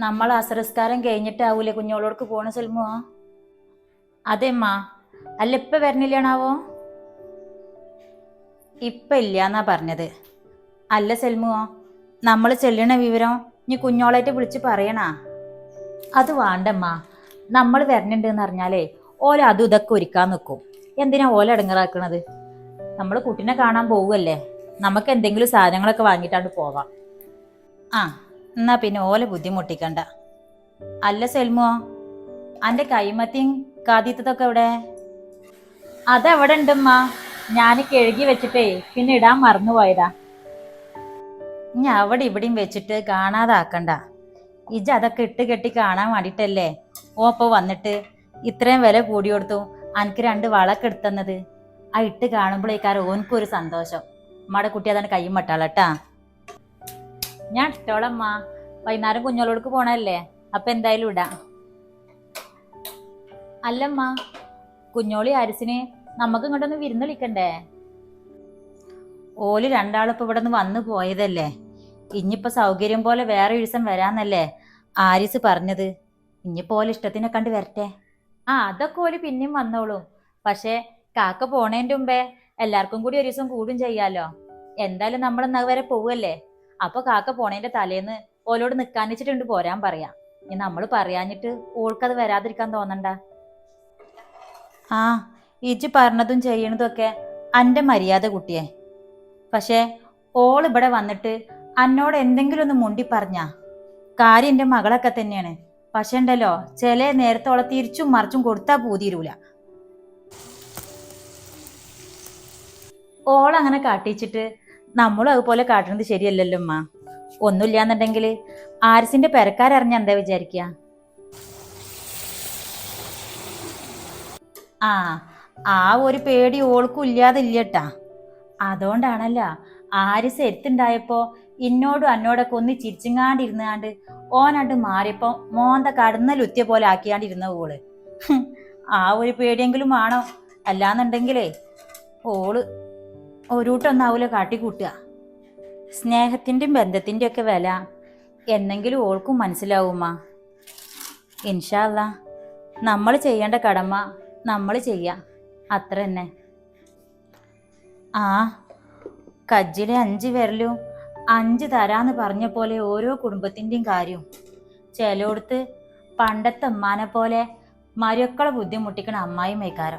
നമ്മൾ അസരസ്കാരം കഴിഞ്ഞിട്ടാവൂലേ കുഞ്ഞോളോടക്ക് പോണ സെൽമോ? അതെമ്മ. അല്ല ഇപ്പൊ വരണില്ലാണാവോ ഇപ്പൊ ഇല്ലാന്നാ പറഞ്ഞത്. അല്ല സെൽമോ നമ്മൾ ചെല്ലണ വിവരം നീ കുഞ്ഞോളായിട്ട് വിളിച്ച് പറയണാ? അത് വേണ്ടമ്മ. നമ്മൾ വരണുണ്ട് എന്ന് അറിഞ്ഞാലേ ഓല അതും ഇതൊക്കെ ഒരുക്കാൻ നിൽക്കും എന്തിനാ ഓല ഇടങ്ങറാക്കണത് നമ്മൾ കുട്ടീനെ കാണാൻ പോവുമല്ലേ നമുക്ക് എന്തെങ്കിലും സാധനങ്ങളൊക്കെ വാങ്ങിയിട്ടാണ്ട് പോവാം. ആ. എന്നാ പിന്നെ ഓല ബുദ്ധിമുട്ടിക്കണ്ട. അല്ല സെൽമോ അന്റെ കൈമത്തിയും കാതീത്തതൊക്കെ എവിടെ? അതെവിടെ ഉണ്ടമ്മ ഞാൻ കഴുകി വെച്ചിട്ടേ പിന്നെ ഇടാൻ മറന്നുപോയതാ ഇനി അവിടെ ഇവിടെയും വെച്ചിട്ട് കാണാതാക്കണ്ട. ഇജ് അതൊക്കെ ഇട്ട് കെട്ടി കാണാൻ വേണ്ടിട്ടല്ലേ? ഓപ്പ വന്നിട്ട് ഇത്രയും വില കൂടി കൊടുത്തു അനക്ക് രണ്ട് വളക്ക് എടുത്തന്നത്. ആ ഇട്ട് കാണുമ്പോഴേക്കാരം ഓനക്കൊരു സന്തോഷം. അമ്മയുടെ കുട്ടി അതാണ് കൈ മട്ടാളട്ടാ. ഞാൻ ഇട്ടോളമ്മ വൈകുന്നേരം കുഞ്ഞോളോടക്ക് പോണല്ലേ അപ്പൊ എന്തായാലും ഇടാം. അല്ലമ്മ കുഞ്ഞോളി അരിസിന് നമുക്ക് ഇങ്ങോട്ടൊന്ന് വിരുന്ന് വിളിക്കണ്ടേ? ഓൽ രണ്ടാളിപ്പോ ഇവിടെ നിന്ന് വന്നു പോയതല്ലേ? ഇനിയിപ്പോ സൗകര്യം പോലെ വേറെ ദിവസം വരാന്നല്ലേ ആരിസ് പറഞ്ഞത്? ഇനിയിപ്പോ ഇഷ്ടത്തിനെ കണ്ട് വരട്ടെ. ആ അതൊക്കെ ഓൽ പിന്നെയും വന്നോളൂ. പക്ഷേ കാക്ക പോണേന്റെ മുമ്പേ എല്ലാവർക്കും കൂടി ഒരു ദിവസം കൂടും ചെയ്യാലോ. എന്തായാലും നമ്മൾ ഇന്ന് വരെ പോവല്ലേ? അപ്പൊ കാക്ക പോണേന്റെ തലേന്ന് ഓലോട് നിക്കാനിച്ചിട്ടുണ്ട് പോരാൻ പറയാ. ഇനി നമ്മൾ പറയാഞ്ഞിട്ട് ഓൾക്കത് വരാതിരിക്കാൻ തോന്നണ്ട. ആ ഇജ് പറഞ്ഞതും ചെയ്യണതും ഒക്കെ അന്റെ മര്യാദ കുട്ടിയെ. പക്ഷേ ഓൾ ഇവിടെ വന്നിട്ട് അന്നോട് എന്തെങ്കിലും ഒന്ന് മുണ്ടി പറഞ്ഞാ. കാര്യം എന്റെ മകളൊക്കെ തന്നെയാണ്. പക്ഷെ ഉണ്ടല്ലോ ചില നേരത്തോളം തിരിച്ചും മറിച്ചും കൊടുത്താ പൂതിരൂല. ഓൾ അങ്ങനെ കാട്ടിച്ചിട്ട് നമ്മളും അതുപോലെ കാട്ടുന്നത് ശരിയല്ലല്ലോ അമ്മ ഒന്നുമില്ലാന്നുണ്ടെങ്കിൽ ആരിസിന്റെ പെരക്കാരറിഞ്ഞ എന്താ വിചാരിക്കുക ആ ആ ഒരു പേടി ഓൾക്കും ഇല്ലാതില്ലട്ടാ. അതുകൊണ്ടാണല്ല ആരിസ് എത്തുണ്ടായപ്പോ ഇന്നോടും അന്നോടൊക്കെ ഒന്ന് ചിരിച്ചിങ്ങാണ്ടിരുന്നാണ്ട് ഓനാണ്ട് മാറിയപ്പോ മോന്ത കടന്ന ലുത്തിയ പോലെ ആക്കിയാണ്ടിരുന്ന ഓൾ. ആ ഒരു പേടിയെങ്കിലും ആണോ അല്ലാന്നുണ്ടെങ്കിലേ ഓൾ ഒരുട്ടൊന്നാവൂല കാട്ടിക്കൂട്ടുക? സ്നേഹത്തിന്റെയും ബന്ധത്തിന്റെയും ഒക്കെ വില എന്നെങ്കിലും ഓൾക്കും മനസ്സിലാവുമ്മ ഇൻഷാല്ല നമ്മൾ ചെയ്യേണ്ട കടമ നമ്മൾ ചെയ്യാം. അത്ര തന്നെ ആ കജ്ജിലെ അഞ്ച് വിരലും അഞ്ച് തരാന്ന് പറഞ്ഞ പോലെ ഓരോ കുടുംബത്തിന്റെയും കാര്യവും ചിലയിടത്ത് പണ്ടത്തെ ഉമ്മാനെ പോലെ മരുക്കളെ ബുദ്ധിമുട്ടിക്കണ അമ്മായി മേക്കാരം